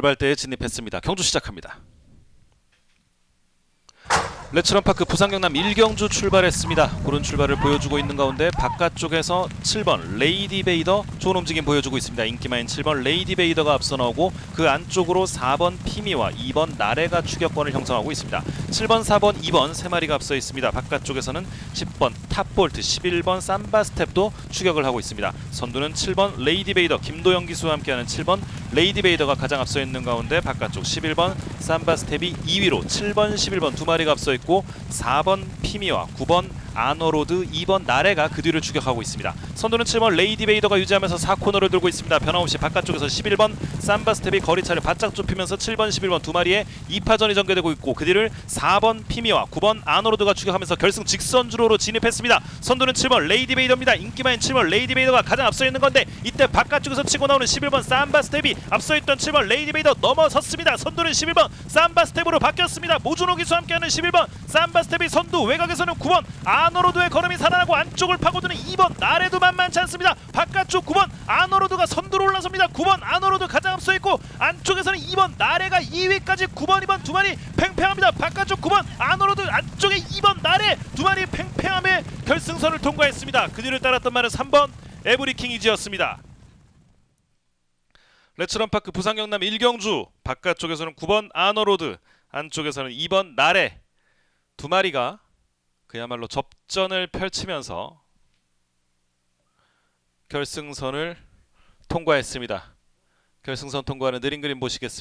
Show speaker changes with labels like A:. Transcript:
A: 출발대에 진입했습니다. 경주 시작합니다. 레츠런파크 부산 경남 1경주 출발했습니다. 고른 출발을 보여주고 있는 가운데 바깥쪽에서 7번 레이디 베이더 좋은 움직임 보여주고 있습니다. 인기마인 7번 레이디 베이더가 앞서 나오고 그 안쪽으로 4번 피미와 2번 나레가 추격권을 형성하고 있습니다. 7번, 4번, 2번 세 마리가 앞서 있습니다. 바깥쪽에서는 10번 탑볼트, 11번 삼바 스텝도 추격을 하고 있습니다. 선두는 7번 레이디 베이더 김도영 기수와 함께하는 7번 레이디 베이더가 가장 앞서 있는 가운데 바깥쪽 11번 삼바 스텝이 2위로 7번, 11번 두 마리가 앞서 있고 4번 피미와 9번 아너로드, 2번 나레가 그 뒤를 추격하고 있습니다. 선두는 7번 레이디 베이더가 유지하면서 4코너를 들고 있습니다. 변함없이 바깥쪽에서 11번 삼바 스텝이 거리차를 바짝 좁히면서 7번, 11번 두 마리의 2파전이 전개되고 있고 그 뒤를 4번 피미와 9번 아너로드가 추격하면서 결승 직선 주로로 진입했습니다. 선두는 7번 레이디 베이더입니다. 인기마인 7번 레이디 베이더가 가장 앞서 있는 건데 이때 바깥쪽에서 치고 나오는 11번 삼바 스텝이 앞서 있던 7번 레이디 베이더 넘어섰습니다. 선두는 11번 삼바 스텝으로 바뀌었습니다. 모준호 기수와 함께하는 11번 삼바 스텝이 선두 외곽에서는 9번 아 너로드의 걸음이 살아나고 안쪽을 파고드는 2번 나래도 만만치 않습니다. 바깥쪽 9번 아너로드가 선두로 올라섭니다. 9번 아너로드 가장 앞서 있고 안쪽에서는 2번 나래가 2위까지 9번 2번 두 마리 팽팽합니다. 바깥쪽 9번 아너로드 안쪽에 2번 나래 두 마리 팽팽함에 결승선을 통과했습니다. 그 뒤를 따랐던 말은 3번 에브리킹 이지였습니다. 레츠런파크 부산 경남 1경주 바깥쪽에서는 9번 아너로드 안쪽에서는 2번 나래 두 마리가 그야말로 접전을 펼치면서 결승선을 통과했습니다. 결승선 통과하는 느린 그림 보시겠습니다.